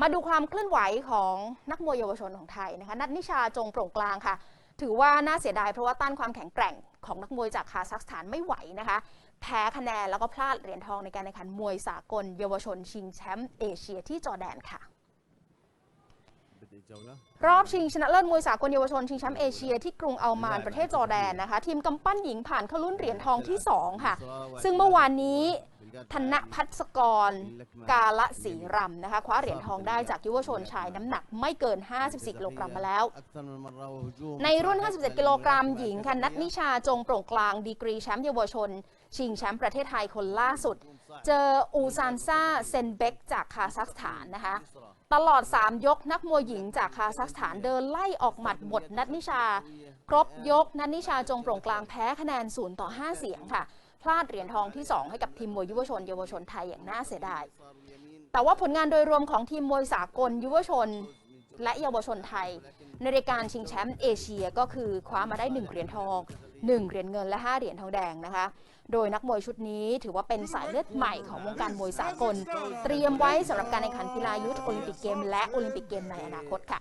มาดูความเคลื่อนไหวของนักมวยเยาวชนของไทยนะคะ นัทนิชาจงโปร่งกลางค่ะ ถือว่าน่าเสียดายเพราะว่าต้านความแข็งแกร่งของนักมวยจากคาซัคสถานไม่ไหวนะคะ แพ้คะแนนแล้วก็พลาดเหรียญทองในการแข่งขันมวยสากล เยาวชนชิงแชมป์เอเชียที่จอแดนค่ะรอบชิงชนะเลิศมวยสากลเยาวชนชิงแชมป์เอเชียที่กรุงอัลมานประเทศจอแดนนะคะ ทีมกำปั้นหญิงผ่านเข้าลุ้นเหรียญทองที่ 2 ค่ะ ซึ่งเมื่อวานนี้ ธนพัศกร กาละศรีรำนะคะคว้าเหรียญทองได้จากยุวชนชายน้ำหนักไม่เกิน 54 กิโลกรัมมาแล้ว ในรุ่น 57 กิโลกรัมหญิงค่ะนัทนิชาจงโปร่งกลางดีกรีแชมป์เยาวชน ชิงแชมป์ประเทศไทยคนล่าสุด เจออูซานซาเซนเบกจากคาซัคสถานนะคะตลอด 3 ยกนักมวยหญิงจากคาซัคสถานเดินไล่ออกหมัดหมดนัทนิชา ครบยกนัทนิชาจงโปร่งกลางแพ้คะแนน 0 ต่อ 5 เสียงค่ะ พลาดเหรียญทองที่ 2 ให้กับทีมมวยยุวชน เยาวชนไทยอย่างน่าเสียดาย แต่ว่าผลงานโดยรวมของทีมมวยสากลยุวชน และเยาวชนไทย ในรายการชิงแชมป์เอเชียก็คือคว้ามาได้ 1 เหรียญทอง 1 เหรียญเงินและ 5 เหรียญทองแดงนะคะ โดยนักมวยชุดนี้ถือว่าเป็นสายเลือดใหม่ของวงการมวยสากล เตรียมไว้สำหรับการแข่งขันกีฬายุทธโอลิมปิกเกม และโอลิมปิกเกมในอนาคตค่ะ